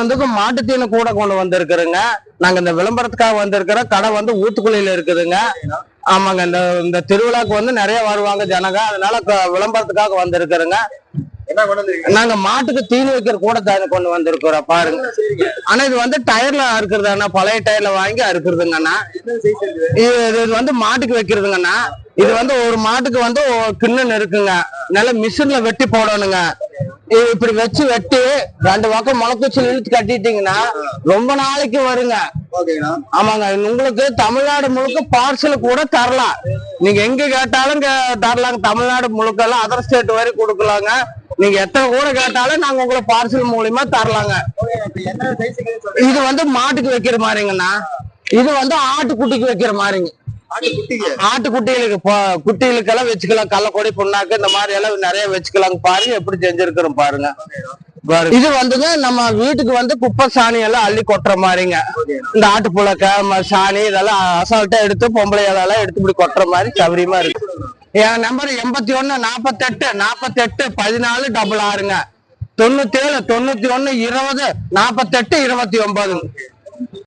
வந்து மாட்டுத்தீனு கூட கொண்டு வந்திருக்கிறோங்க நாங்க இந்த விளம்பரத்துக்காக வந்திருக்கிறோம் கடை வந்து ஊத்துக்குழியில இருக்குதுங்க. ஆமாங்க இந்த இந்த திருவிழாக்கு வந்து நிறைய வருவாங்க ஜனங்க. அதனால விளம்பரத்துக்காக வந்திருக்கிறோங்க நாங்க மாட்டுக்கு தீனி வைக்கிற கூட தானே கொண்டு வந்திருக்கிறோம் பாருங்க. ஆனா இது வந்து டயர்ல அறுக்கிறதுண்ணா பழைய டயர்ல வாங்கி அறுக்கிறதுங்கண்ணா இது இது வந்து மாட்டுக்கு வைக்கிறதுங்கண்ணா இது வந்து ஒரு மாட்டுக்கு வந்து ஒரு கிண்ணம் இருக்குங்க நல்ல மிஷின்ல வெட்டி போடணுங்க. இப்படி வச்சு வெட்டி ரெண்டு பக்கம் முளைக்குச்சி இழுத்து கட்டிட்டீங்கன்னா ரொம்ப நாளைக்கு வருங்க. ஆமாங்க. உங்களுக்கு தமிழ்நாடு முழுக்க பார்சல் கூட தரலாம். நீங்க எங்க கேட்டாலும் தரலாங்க. தமிழ்நாடு முழுக்க எல்லாம் அதர் ஸ்டேட் வரை கொடுக்கலாங்க. நீங்க எத்தனை கூட கேட்டாலும் நாங்க உங்களுக்கு பார்சல் மூலியமா தரலாங்க. இது வந்து மாட்டுக்கு வைக்கிற மாதிரிங்கண்ணா. இது வந்து ஆட்டுக்குட்டிக்கு வைக்கிற மாதிரிங்க. ஆட்டுக்குட்டிகளுக்கு பொ- குட்டிகளுக்கெல்லாம் வச்சுக்கலாம். கள்ளக்கொடி புண்ணாக்கு இந்த மாதிரி எல்லாம் நிறைய வச்சுக்கலாங்க பாருங்க எப்படி செஞ்சிருக்கிறோம் பாருங்க. இது வந்துங்க நம்ம வீட்டுக்கு வந்து குப்பை சாணி எல்லாம் அள்ளி கொட்டுற மாதிரிங்க. இந்த ஆட்டு புழக்க சாணி இதெல்லாம் அசால்ட்டா எடுத்து பொம்பளை எல்லாம் எடுத்து இப்படி கொட்டுற மாதிரி சௌகரியமா இருக்கு. என் நம்பர் எண்பத்தி ஒண்ணு நாப்பத்தெட்டு நாப்பத்தெட்டு பதினாலு டபுள் ஆறுங்க. தொண்ணூத்தி ஏழு தொண்ணூத்தி ஒண்ணு இருபது நாப்பத்தெட்டு இருபத்தி ஒன்பது